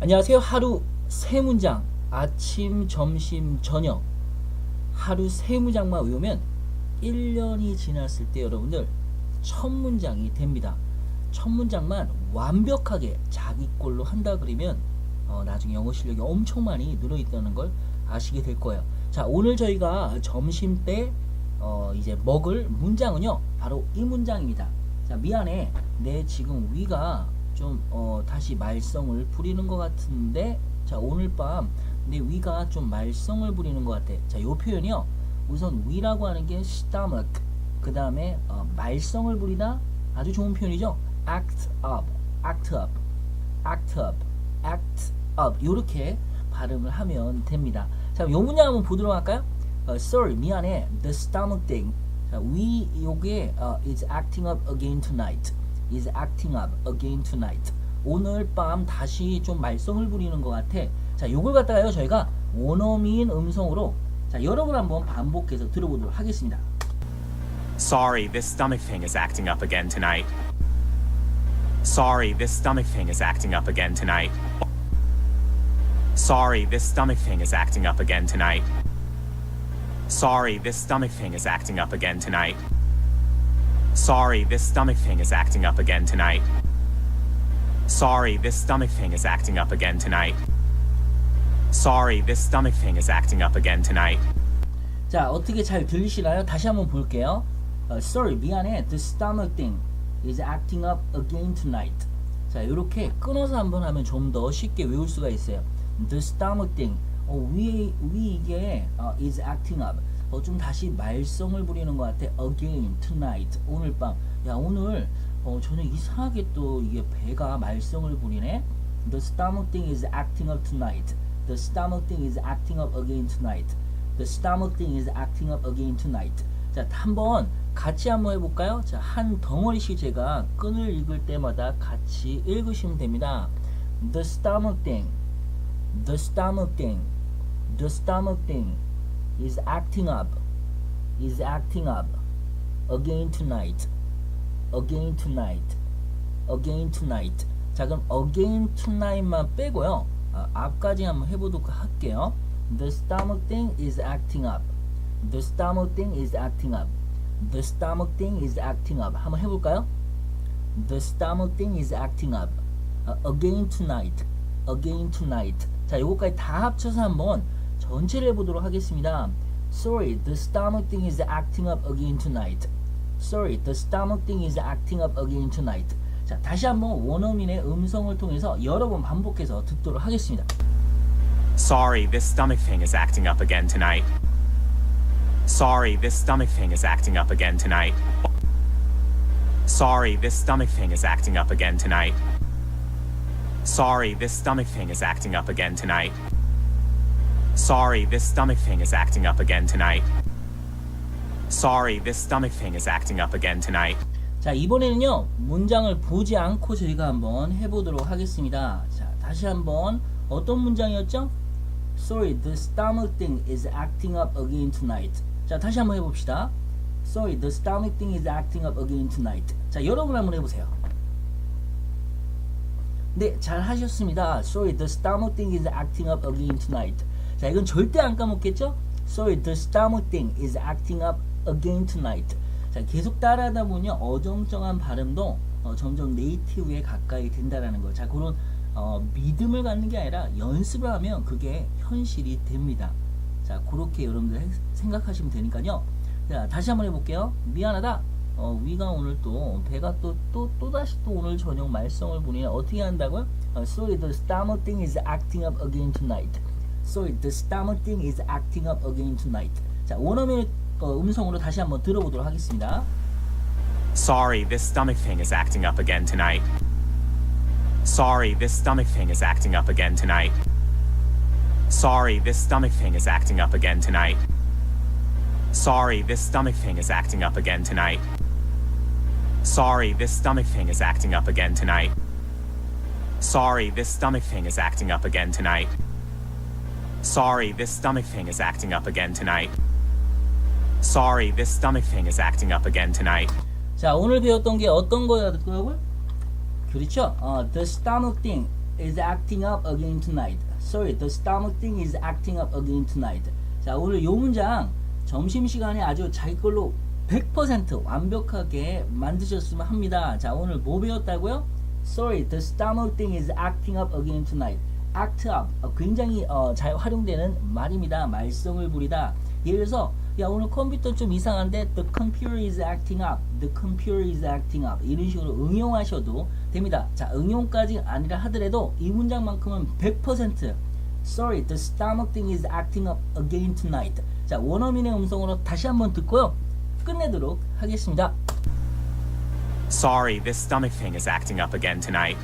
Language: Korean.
안녕하세요. 하루 세 문장 아침, 점심, 저녁 하루 세 문장만 외우면 1년이 지났을 때 여러분들 첫 문장이 됩니다. 첫 문장만 완벽하게 자기 걸로 한다 그러면 어, 나중에 영어 실력이 엄청 많이 늘어 있다는 걸 아시게 될 거예요. 자, 오늘 저희가 점심 때 어, 이제 먹을 문장은요, 바로 이 문장입니다. 자, 미안해. 내 지금 위가 좀 어, 다시 말썽을 부리는 것 같은데, 자, 오늘 밤 내 위가 좀 말썽을 부리는 것 같아. 자, 요 표현이요. 우선 위라고 하는 게 stomach, 그 다음에 어, 말썽을 부리다 아주 좋은 표현이죠. act up, act up, act up, act up 이렇게 발음을 하면 됩니다. 자, 요 문장 한번 보도록 할까요? 어, sorry, 미안해. The stomach thing. 자, we 요게 어, is acting up again tonight. Is acting up again tonight. 오늘 밤 다시 좀 말썽을 부리는 것 같아. 자, 요걸 갖다가요 저희가 원어민 음성으로 자, 여러분 한번 반복해서 들어보도록 하겠습니다. Sorry, this stomach thing is acting up again tonight. Sorry, this stomach thing is acting up again tonight. Sorry, this stomach thing is acting up again tonight. Sorry, this stomach thing is acting up again tonight. Sorry, this stomach thing is acting up again tonight. Sorry, this stomach thing is acting up again tonight. Sorry, this stomach thing is acting up again tonight. 자, 어떻게 잘 들리시나요? 다시 한번 볼게요. 어, sorry, 미안해. The stomach thing is acting up again tonight. 자, 이렇게 끊어서 한번 하면 좀 더 쉽게 외울 수가 있어요. The stomach thing. 어, 위, 위 이게 어, is acting up. 어, 좀 다시 말썽을 부리는 것 같아. Again tonight. 오늘 밤. 야, 오늘 어, 저는 이상하게 또 이게 배가 말썽을 부리네. The stomach thing is acting up tonight. The stomach thing is acting up again tonight. The stomach thing is acting up again tonight. 자, 한번 같이 한번 해볼까요? 자, 한 덩어리씩 제가 끈을 읽을 때마다 같이 읽으시면 됩니다. The stomach thing, the stomach thing, the stomach thing is acting up, is acting up again tonight, again tonight, again tonight. 자, 그럼 again tonight만 빼고요. 아, 앞까지 한번 해보도록 할게요. The stomach thing is acting up. The stomach thing is acting up. The stomach thing is acting up. 한번 해볼까요? The stomach thing is acting up. 아, again tonight. Again tonight. 자, 요거까지 다 합쳐서 한번 전체를 해보도록 하겠습니다. Sorry, the stomach thing is acting up again tonight. Sorry, the stomach thing is acting up again tonight. 자, 다시 한번 원어민의 음성을 통해서 여러 번 반복해서 듣도록 하겠습니다. Sorry, this stomach thing is acting up again tonight. Sorry, this stomach thing is acting up again tonight. Sorry, this stomach thing is acting up again tonight. Sorry, this stomach thing is acting up again tonight. Sorry, this stomach thing is acting up again tonight. Sorry, this stomach thing is acting up again tonight. 자, 이번에는요, 문장을 보지 않고 저희가 한번 해 보도록 하겠습니다. 자, 다시 한번 어떤 문장이었죠? Sorry, the stomach thing is acting up again tonight. 자, 다시 한번 해 봅시다. Sorry, the stomach thing is acting up again tonight. 자, 여러분 한번 해 보세요. 네, 잘 하셨습니다. Sorry, the stomach thing is acting up again tonight. 자, 이건 절대 안 까먹겠죠? Sorry, the stomach thing is acting up again tonight. 자, 계속 따라하다 보면 어정쩡한 발음도 어, 점점 네이티브에 가까이 된다라는 거. 자, 그런 어, 믿음을 갖는 게 아니라 연습을 하면 그게 현실이 됩니다. 자, 그렇게 여러분들 해- 생각하시면 되니까요. 자, 다시 한번 해볼게요. 미안하다. 어, 위가 오늘 또 배가 또 또 또 다시 또 오늘 저녁 말썽을 부리네. 어떻게 한다고요? 어, sorry, the stomach thing is acting up again tonight. Sorry, the stomach thing is acting up again tonight. 자, 원어민 어, 음성으로 다시 한번 들어보도록 하겠습니다. Sorry, this stomach thing is acting up again tonight. Sorry, this stomach thing is acting up again tonight. Sorry, this stomach thing is acting up again tonight. Sorry, this stomach thing is acting up again tonight. Sorry, this stomach thing is acting up again tonight. Sorry, this stomach thing is acting up again tonight. Sorry, this stomach thing is acting up again tonight. Sorry, this stomach thing is acting up again tonight. 자, 오늘 배웠던 게 어떤 거였더라고요? 그렇죠? 어, the stomach thing is acting up again tonight. Sorry, the stomach thing is acting up again tonight. 자, 오늘 요 문장 점심시간에 아주 자기 걸로 100% 완벽하게 만드셨으면 합니다. 자, 오늘 뭐 배웠다고요? Sorry, the stomach thing is acting up again tonight. Act up. 어, 굉장히 어, 잘 활용되는 말입니다. 말썽을 부리다. 예를 들어서 야 오늘 컴퓨터 좀 이상한데 the computer is acting up. the computer is acting up. 이런 식으로 응용하셔도 됩니다. 자, 응용까지 아니라 하더라도 이 문장만큼은 100% Sorry, the stomach thing is acting up again tonight. 자, 원어민의 음성으로 다시 한번 듣고요. 끝내도록 하겠습니다. Sorry, this stomach thing is acting up again tonight.